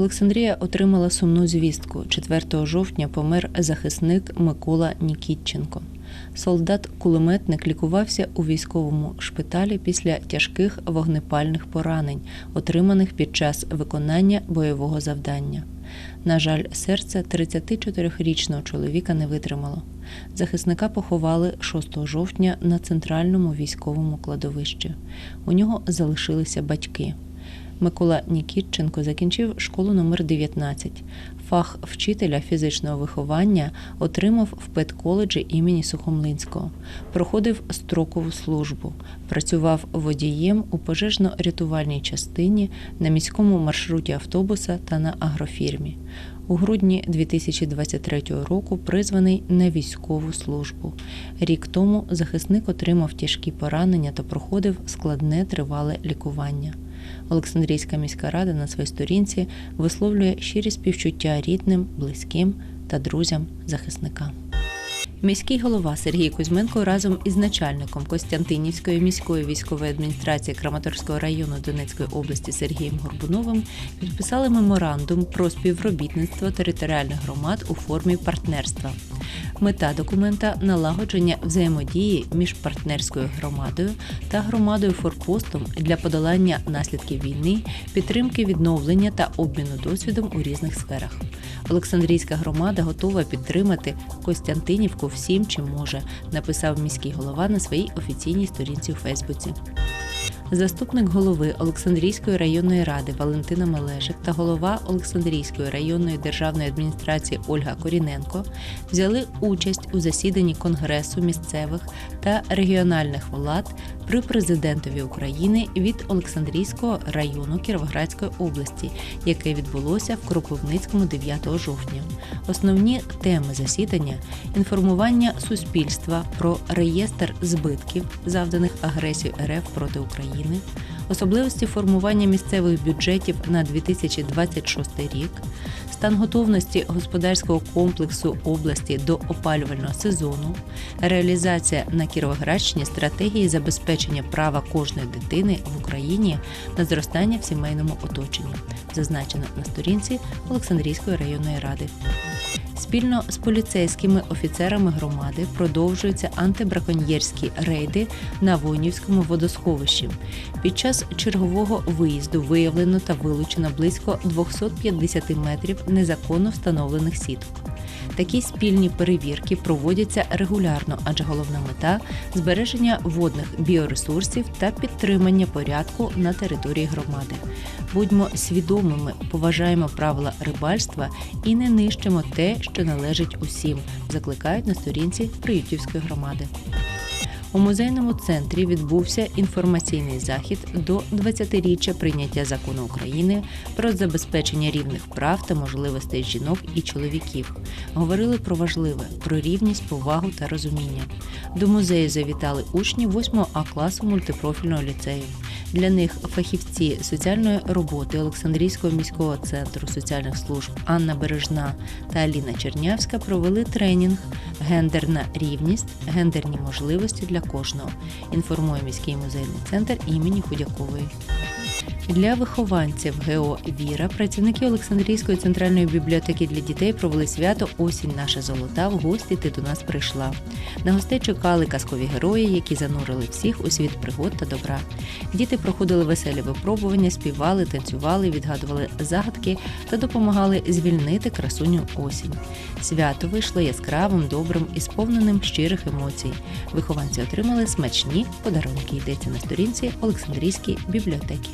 Олександрія отримала сумну звістку. 4 жовтня помер захисник Микола Нікітченко. Солдат-кулеметник лікувався у військовому шпиталі після тяжких вогнепальних поранень, отриманих під час виконання бойового завдання. На жаль, серце 34-річного чоловіка не витримало. Захисника поховали 6 жовтня на центральному військовому кладовищі. У нього залишилися батьки. Микола Нікітченко закінчив школу номер 19. Фах вчителя фізичного виховання отримав в педколеджі імені Сухомлинського. Проходив строкову службу. Працював водієм у пожежно-рятувальній частині на міському маршруті автобуса та на агрофірмі. У грудні 2023 року призваний на військову службу. Рік тому захисник отримав тяжкі поранення та проходив складне тривале лікування. Олександрійська міська рада на своїй сторінці висловлює щирі співчуття рідним, близьким та друзям захисника. Міський голова Сергій Кузьменко разом із начальником Костянтинівської міської військової адміністрації Краматорського району Донецької області Сергієм Горбуновим підписали меморандум про співробітництво територіальних громад у формі партнерства. Мета документа налагодження взаємодії між партнерською громадою та громадою форпостом для подолання наслідків війни, підтримки відновлення та обміну досвідом у різних сферах. Олександрійська громада готова підтримати Костянтинівку всім, чим може, написав міський голова на своїй офіційній сторінці у Фейсбуці. Заступник голови Олександрійської районної ради Валентина Мележик та голова Олександрійської районної державної адміністрації Ольга Коріненко взяли участь у засіданні Конгресу місцевих та регіональних влад при президентові України від Олександрійського району Кіровоградської області, яке відбулося в Кропивницькому 9 жовтня. Основні теми засідання інформування суспільства про реєстр збитків, завданих агресією РФ проти України. Особливості формування місцевих бюджетів на 2026 рік, стан готовності господарського комплексу області до опалювального сезону, реалізація на Кіровоградщині стратегії забезпечення права кожної дитини в Україні на зростання в сімейному оточенні, зазначено на сторінці Олександрійської районної ради. Спільно з поліцейськими офіцерами громади продовжуються антибраконьєрські рейди на Войнівському водосховищі. Під час чергового виїзду виявлено та вилучено близько 250 метрів незаконно встановлених сіток. Такі спільні перевірки проводяться регулярно, адже головна мета збереження водних біоресурсів та підтримання порядку на території громади. Будьмо свідомими, поважаємо правила рибальства і не нищимо те, що належить усім, закликають на сторінці Приютівської громади. У музейному центрі відбувся інформаційний захід до 20-річчя прийняття закону України про забезпечення рівних прав та можливостей жінок і чоловіків. Говорили про важливе, про рівність, повагу та розуміння. До музею завітали учні 8 А класу мультипрофільного ліцею. Для них фахівці соціальної роботи Олександрійського міського центру соціальних служб Анна Бережна та Аліна Чернявська провели тренінг Гендерна рівність, гендерні можливості для кожного. Інформує міський музейний центр імені Худякової. Для вихованців ГО Віра працівники Олександрійської центральної бібліотеки для дітей провели свято Осінь наша золота. В гості ти до нас прийшла. На гостей чекали казкові герої, які занурили всіх у світ пригод та добра. Діти проходили веселі випробування, співали, танцювали, відгадували загадки та допомагали звільнити красуню осінь. Свято вийшло яскравим, добрим і сповненим щирих емоцій. Вихованці отримали смачні подарунки. Йдеться на сторінці Олександрійської бібліотеки.